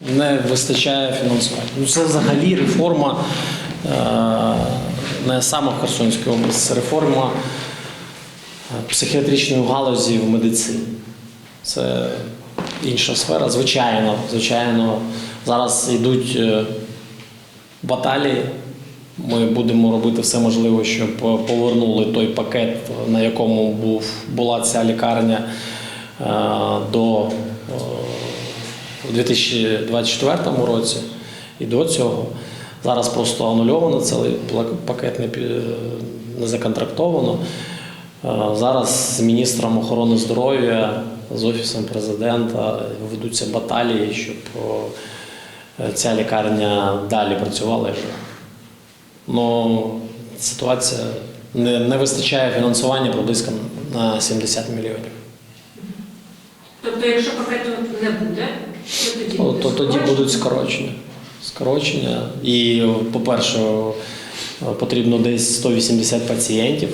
Не вистачає фінансування. Ну, це взагалі реформа е, не саме в Херсонській області, це реформа е, психіатричної галузі в медицині. Це інша сфера. Звичайно, звичайно, зараз йдуть е, баталії. Ми будемо робити все можливе, щоб повернули той пакет, на якому був, була ця лікарня до у 2024 році і до цього. Зараз просто анульовано цей пакет не, не законтрактовано. Е, Зараз з міністром охорони здоров'я, з офісом президента ведуться баталії, щоб е, ця лікарня далі працювала. Ну, ситуація не, не вистачає фінансування приблизно на 70 мільйонів. Тобто, якщо пакету не буде, то тоді буде то тоді будуть скорочення. Скорочення. І, по-перше, потрібно десь 180 пацієнтів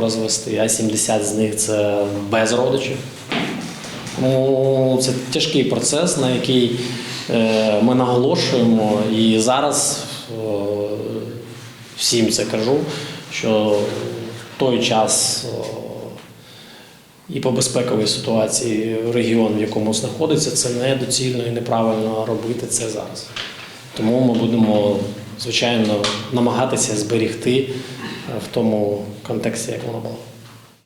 розвести, а 70 з них це без родичів. Тому це тяжкий процес, на який е, ми наголошуємо. І зараз е, всім це кажу, що той час. І по безпековій ситуації регіон, в якому знаходиться, це недоцільно і неправильно робити це зараз. Тому ми будемо, звичайно, намагатися зберігти е, в тому контексті, як воно було.